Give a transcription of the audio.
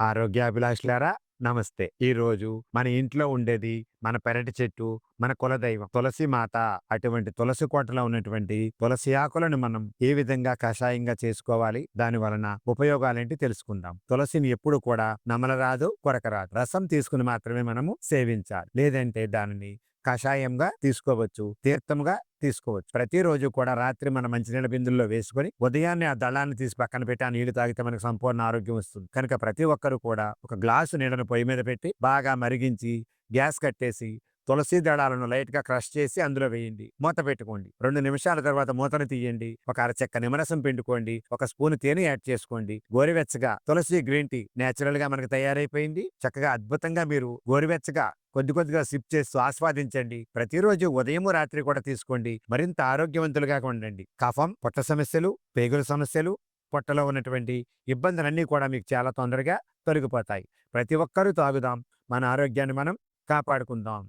ఆరోగ్యాభిలాషులారా నమస్తే. ఈ రోజు మన ఇంట్లో ఉండేది మన పెరటి చెట్టు మన కులదైవం తులసి మాత అటువంటి తులసి కోటలో ఉన్నటువంటి తులసి ఆకులను మనం ఏ విధంగా కషాయంగా చేసుకోవాలి దాని వలన ఉపయోగాలేంటి తెలుసుకుందాం. తులసిని ఎప్పుడు కూడా నమలరాదు కొరకరాదు. రసం తీసుకుని మాత్రమే మనము సేవించాలి. లేదంటే దానిని కషాయంగా తీసుకోవచ్చు. తీర్థంగా తీసుకోవచ్చు. ప్రతిరోజు కూడా రాత్రి మన మంచినీళ్ళ బిందుల్లో వేసుకొని ఉదయాన్నే ఆ దళాన్ని తీసి పక్కన పెట్టి ఆ నీళ్ళు తాగితే మనకు సంపూర్ణ ఆరోగ్యం వస్తుంది. కనుక ప్రతి ఒక్కరు కూడా ఒక గ్లాసు నీళ్ళను పొయ్యి మీద పెట్టి బాగా మరిగించి గ్యాస్ కట్టేసి తులసి దళాలను లైట్గా క్రష్ చేసి అందులో వేయండి. మూత పెట్టుకోండి. రెండు నిమిషాల తర్వాత మూతను తీయండి. ఒక అరచెక్క నిమ్మరసం పిండుకోండి. ఒక స్పూన్ తేనె యాడ్ చేసుకోండి. గోరువెచ్చగా తులసి గ్రీన్ టీ నేచురల్గా మనకు తయారైపోయింది. చక్కగా అద్భుతంగా మీరు గోరువెచ్చగా కొద్ది కొద్దిగా సిప్ చేస్తూ ఆస్వాదించండి. ప్రతిరోజు ఉదయం రాత్రి కూడా తీసుకోండి. మరింత ఆరోగ్యవంతులుగా ఉండండి. కఫం పొట్ట సమస్యలు పేగుల సమస్యలు పొట్టలో ఉన్నటువంటి ఇబ్బందులన్నీ కూడా మీకు చాలా తొందరగా తొలగిపోతాయి. ప్రతి ఒక్కరూ తాగుదాం. మన ఆరోగ్యాన్ని మనం కాపాడుకుందాం.